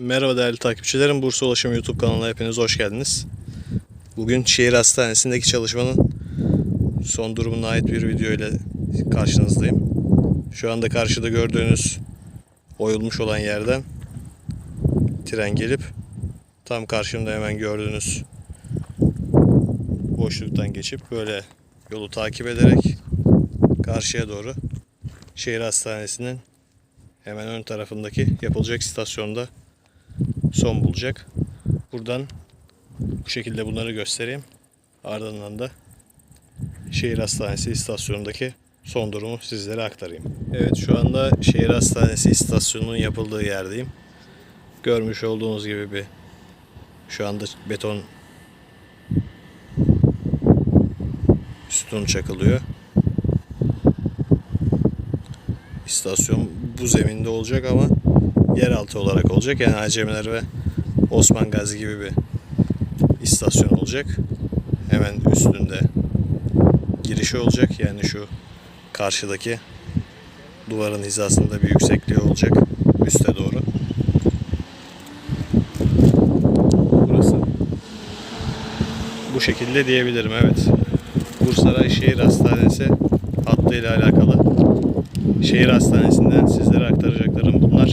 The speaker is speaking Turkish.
Merhaba değerli takipçilerim. Bursa Ulaşım YouTube kanalına hepiniz hoş geldiniz. Bugün şehir hastanesindeki çalışmanın son durumuna ait bir video ile karşınızdayım. Şu anda karşıda gördüğünüz oyulmuş olan yerden tren gelip tam karşımda hemen gördüğünüz boşluktan geçip böyle yolu takip ederek karşıya doğru şehir hastanesinin hemen ön tarafındaki yapılacak istasyonda son bulacak. Buradan bu şekilde bunları göstereyim. Ardından da şehir hastanesi istasyonundaki son durumu sizlere aktarayım. Evet şu anda şehir hastanesi istasyonunun yapıldığı yerdeyim. Görmüş olduğunuz gibi bir şu anda beton sütun çakılıyor. İstasyon bu zeminde olacak ama yeraltı olarak olacak. Yani Acemiler ve Osman Gazi gibi bir istasyon olacak. Hemen üstünde girişi olacak. Yani şu karşıdaki duvarın hizasında bir yüksekliği olacak üste doğru. Burası bu şekilde diyebilirim evet. Bursaray Şehir Hastanesi hattıyla alakalı şehir hastanesinden sizlere aktaracaklarım bunlar.